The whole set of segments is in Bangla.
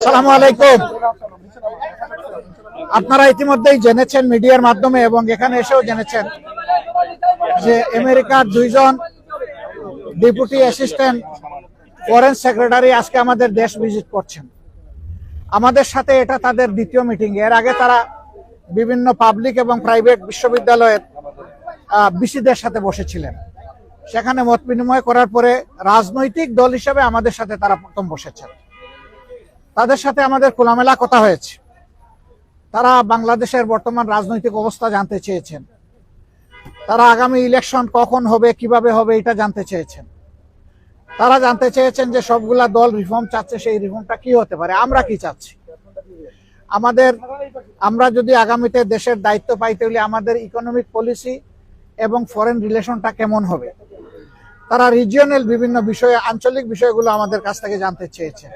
আসসালামু আলাইকুম। আপনারা ইতিমধ্যেই জেনেছেন মিডিয়ার মাধ্যমে এবং এখানে এসেও জেনেছেন যে আমেরিকার দুইজন ডেপুটি অ্যাসিস্ট্যান্ট ফরেন সেক্রেটারি আজকে আমাদের দেশ ভিজিট করছেন। আমাদের সাথে এটা তাদের দ্বিতীয় মিটিং। এর আগে তারা বিভিন্ন পাবলিক এবং প্রাইভেট বিশ্ববিদ্যালয়ের বিসিদের সাথে বসেছিলেন। সেখানে মত বিনিময় করার পরে রাজনৈতিক দল হিসেবে আমাদের সাথে তারা প্রথম বসেছেন। তাদের সাথে আমাদের খোলামেলা কথা হয়েছে। তারা বাংলাদেশের বর্তমান রাজনৈতিক অবস্থা জানতে চেয়েছেন। তারা আগামী ইলেকশন কখন হবে, কীভাবে হবে, এটা জানতে চেয়েছেন। তারা জানতে চেয়েছেন যে সবগুলা দল রিফর্ম চাচ্ছে, সেই রিফর্মটা কি হতে পারে, আমরা কি চাচ্ছি? আমাদের, আমরা যদি আগামীতে দেশের দায়িত্ব পাইতে হলে আমাদের ইকোনমিক পলিসি এবং ফরেন রিলেশনটা কেমন হবে? তারা রিজিয়নাল বিভিন্ন বিষয়ে, আঞ্চলিক বিষয়গুলো আমাদের কাছ থেকে জানতে চেয়েছেন।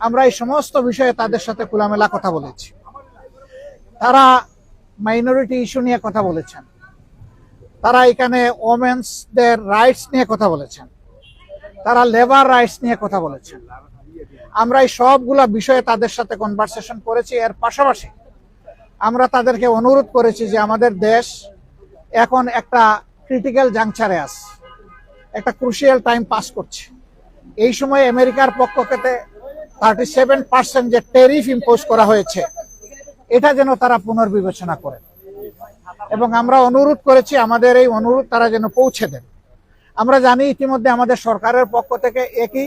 আমরা এই সমস্ত বিষয়ে তাদের সাথে খোলামেলা কথা বলেছি। তারা মাইনরিটি ইস্যু নিয়ে কথা বলেছেন। তারা এখানে ওমেন্সদের রাইটস নিয়ে কথা বলেছেন। তারা লেবার রাইটস নিয়ে কথা বলেছেন। আমরা এই সবগুলা বিষয়ে তাদের সাথে কনভারসেশন করেছি। এর পাশাপাশি আমরা তাদেরকে অনুরোধ করেছি যে আমাদের দেশ এখন একটা ক্রিটিক্যাল জাংচারে আছে। একটা ক্রুশিয়াল টাইম পাস করছে। এই সময় আমেরিকার পক্ষ থার্টি সেভেন পার্সেন্ট যে টেরিফ ইম্পোজ করা হয়েছে, এটা যেন তারা পুনর্বিবেচনা করেন এবং আমরা অনুরোধ করেছি, আমাদের এই অনুরোধ তারা যেন পৌঁছে দেন। আমরা জানি ইতিমধ্যে আমাদের সরকারের পক্ষ থেকে একই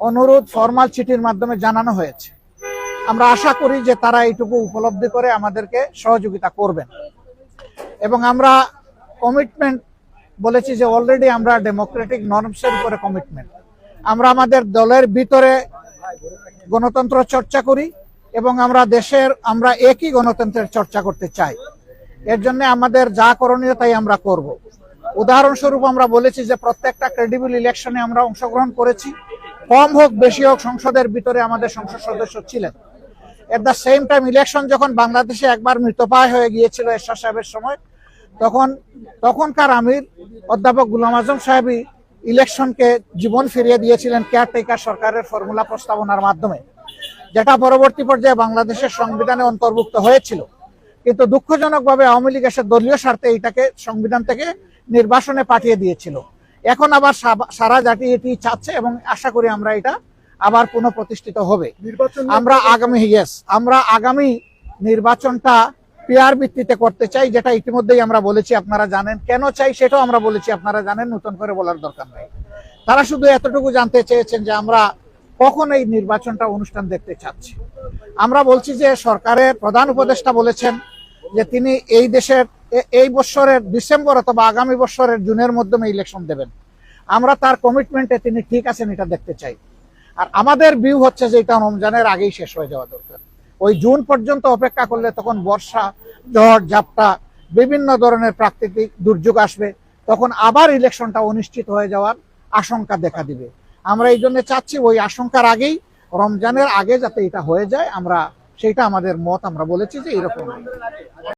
অনুরোধ ফরমাল চিঠির মাধ্যমে জানানো হয়েছে। আমরা আশা করি যে তারা এইটুকু উপলব্ধি করে আমাদেরকে সহযোগিতা করবেন। এবং আমরা কমিটমেন্ট বলেছি যে অলরেডি আমরা ডেমোক্রেটিক নর্মসের উপরে কমিটমেন্ট আমরা আমাদের দলের ভিতরে গণতন্ত্র চর্চা করি এবং আমরা দেশের, আমরা একই গণতন্ত্রের চর্চা করতে চাই। এর জন্য আমাদের যা করণীয় তাই আমরা করব। উদাহরণস্বরূপ আমরা বলেছি যে প্রত্যেকটা ক্রেডিবল ইলেকশনে আমরা অংশগ্রহণ করেছি। কম হোক, বেশি হোক, সংসদের ভিতরে আমাদের সংসদ সদস্য ছিলেন। At the same time election যখন বাংলাদেশে একবার মৃতপায় হয়ে গিয়েছিল এরশাদ সাহেবের সময়, তখন তখনকার আমির অধ্যাপক গুলাম আজম সাহেবই ইলেকশনকে জীবন ফিরিয়ে দিয়েছিলেন কেয়ারটেকার সরকারের ফর্মুলা প্রস্তাবনার মাধ্যমে যেটা পরবর্তী পর্যায়ে বাংলাদেশের সংবিধানে অন্তর্ভুক্ত হয়েছিল। কিন্তু দুঃখজনকভাবে আওয়ামী লীগ এসে দলীয় স্বার্থে এটাকে সংবিধান থেকে নির্বাসনে পাঠিয়ে দিয়েছিল। এখন আবার সারা জাতি এটি চাচ্ছে এবং আশা করি আমরা এটা আবার পুনঃপ্রতিষ্ঠিত হবে। আমরা আগামী ইয়েস আমরা আগামী নির্বাচনটা পেয়ার ভিত্তিতে করতে চাই, যেটা ইতিমধ্যেই আমরা বলেছি, আপনারা জানেন। কেন চাই সেটাও আমরা বলেছি, আপনারা জানেন, নতুন করে বলার দরকার নেই। তারা শুধু এতটুকু জানতে চেয়েছেন যে আমরা কখন এই নির্বাচনটা অনুষ্ঠান দেখতে চাচ্ছি। আমরা বলছি যে সরকারের প্রধান উপদেষ্টা বলেছেন যে তিনি এই দেশের এই বছরের ডিসেম্বর অথবা আগামী বছরের জুনের মাধ্যমে ইলেকশন দেবেন। আমরা তার কমিটমেন্টে তিনি ঠিক আছেন, এটা দেখতে চাই। আর আমাদের ভিউ হচ্ছে যে এটা রমজানের আগেই শেষ হয়ে যাওয়া দরকার। ওই জুন পর্যন্ত অপেক্ষা করলে তখন বর্ষা, ঝড়, ঝাপটা, বিভিন্ন ধরনের প্রাকৃতিক দুর্যোগ আসবে। তখন আবার ইলেকশনটা অনিশ্চিত হয়ে যাওয়ার আশঙ্কা দেখা দিবে। আমরা এই জন্য চাচ্ছি ওই আশঙ্কার আগেই, রমজানের আগে যাতে এটা হয়ে যায়, আমরা সেটা আমাদের মত, আমরা বলেছি যে এরকম।